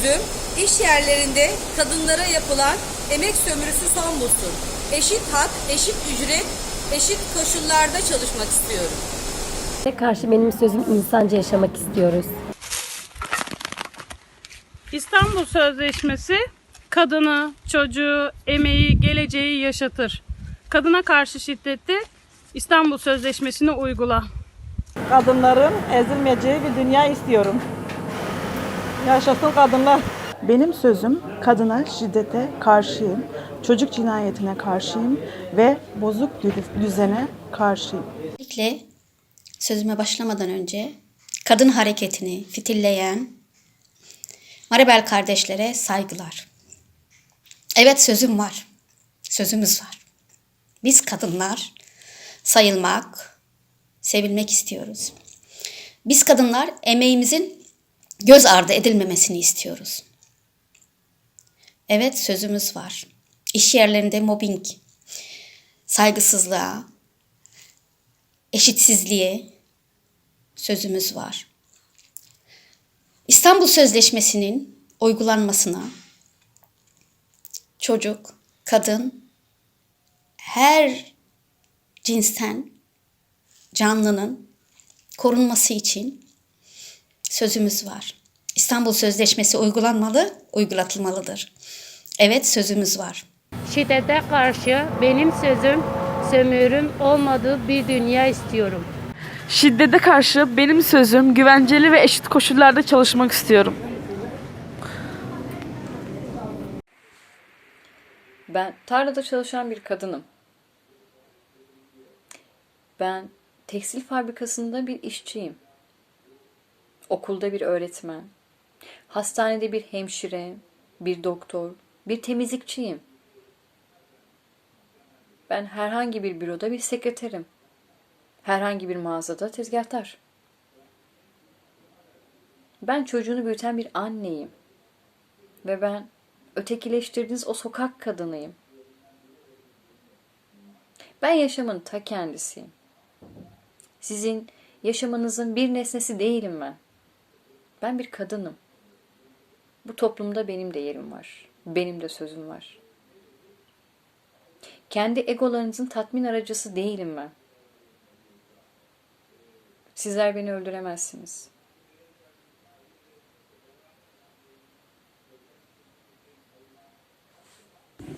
sözüm, iş yerlerinde kadınlara yapılan emek sömürüsü son bulsun. Eşit hak, eşit ücret, eşit koşullarda çalışmak istiyorum. karşı benim sözüm insanca yaşamak istiyoruz. İstanbul Sözleşmesi kadını, çocuğu, emeği, geleceği yaşatır. Kadına karşı şiddeti İstanbul Sözleşmesi'ni uygula. Kadınların ezilmeyeceği bir dünya istiyorum. Yaşasın kadınlar. Benim sözüm kadına şiddete karşıyım, çocuk cinayetine karşıyım ve bozuk dü- düzene karşıyım. Özellikle sözüme başlamadan önce kadın hareketini fitilleyen Maribel kardeşlere saygılar. Evet sözüm var. Sözümüz var. Biz kadınlar sayılmak, sevilmek istiyoruz. Biz kadınlar emeğimizin göz ardı edilmemesini istiyoruz. Evet sözümüz var. İş yerlerinde mobbing, saygısızlığa, eşitsizliğe sözümüz var. İstanbul Sözleşmesi'nin uygulanmasına çocuk, kadın, her cinsten canlının korunması için sözümüz var. İstanbul Sözleşmesi uygulanmalı, uygulatılmalıdır. Evet sözümüz var. Şiddete karşı benim sözüm, sömürüm olmadığı bir dünya istiyorum. Şiddete karşı benim sözüm güvenceli ve eşit koşullarda çalışmak istiyorum. Ben tarlada çalışan bir kadınım. Ben tekstil fabrikasında bir işçiyim. Okulda bir öğretmen. Hastanede bir hemşire, bir doktor, bir temizlikçiyim. Ben herhangi bir büroda bir sekreterim. Herhangi bir mağazada tezgahtar. Ben çocuğunu büyüten bir anneyim. Ve ben ötekileştirdiğiniz o sokak kadınıyım. Ben yaşamın ta kendisiyim. Sizin yaşamınızın bir nesnesi değilim ben. Ben bir kadınım. Bu toplumda benim de yerim var. Benim de sözüm var. Kendi egolarınızın tatmin aracısı değilim ben. Sizler beni öldüremezsiniz.